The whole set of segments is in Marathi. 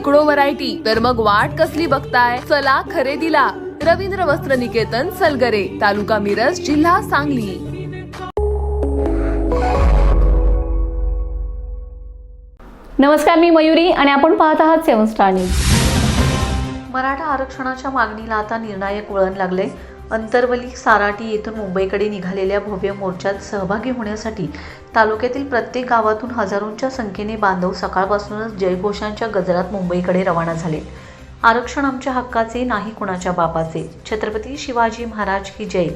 शेकडो व्हरायटी तर मग वाट कसली बघताय? चला खरेदीला. रवींद्र वस्त्र निकेतन सलगरे तालुका मिरज जिल्हा सांगली. नमस्कार मी मयुरी आणि आपण पाहत आहात सेवन स्टार न्यूज. मराठा आरक्षणाच्या मागणीला आता निर्णायक वळण लागले अंतरवली साराटी येथून मुंबईकडे निघालेल्या भव्य मोर्चात सहभागी होण्यासाठी तालुक्यातील प्रत्येक गावातून हजारोंच्या संख्येने बांधव सकाळपासूनच जयघोषांच्या गजरात मुंबईकडे रवाना झाले. आरक्षण आमच्या हक्काचे नाही कुणाच्या बापाचे. छत्रपती शिवाजी महाराज की जय.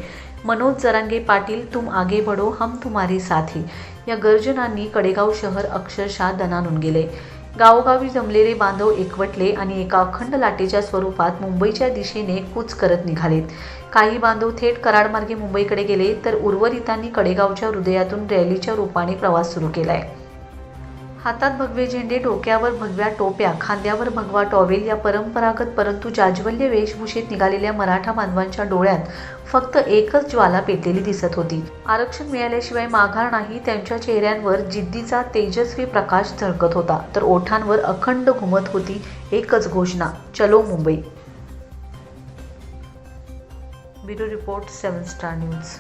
मनोज जरांगे पाटील तुम आगे बढो हम तुम्हारी साथी. या गर्जनांनी कडेगाव शहर अक्षरशः दणानून गेले. गावोगावी जमलेले बांधव एकवटले आणि एका अखंड लाटेच्या स्वरूपात मुंबईच्या दिशेने कूच करत निघालेत. काही बांधव थेट कराडमार्गे मुंबईकडे गेले तर उर्वरितांनी कडेगावच्या हृदयातून रॅलीच्या रूपाने प्रवास सुरू केलाय. हातात भगवे झेंडे डोक्यावर भगव्या टोप्या खांद्यावर भगवा टॉवेल या परंपरागत परंतु जाज्वल्य वेशभूषेत निघालेल्या मराठा बांधवांच्या डोळ्यात फक्त एकच ज्वाला पेटलेली दिसत होती. आरक्षण मिळाल्याशिवाय माघार नाही त्यांच्या चेहऱ्यांवर जिद्दीचा तेजस्वी प्रकाश झळकत होता. तर ओठांवर अखंड घुमत होती एकच घोषणा चलो Mumbai. Bureau report seven star news.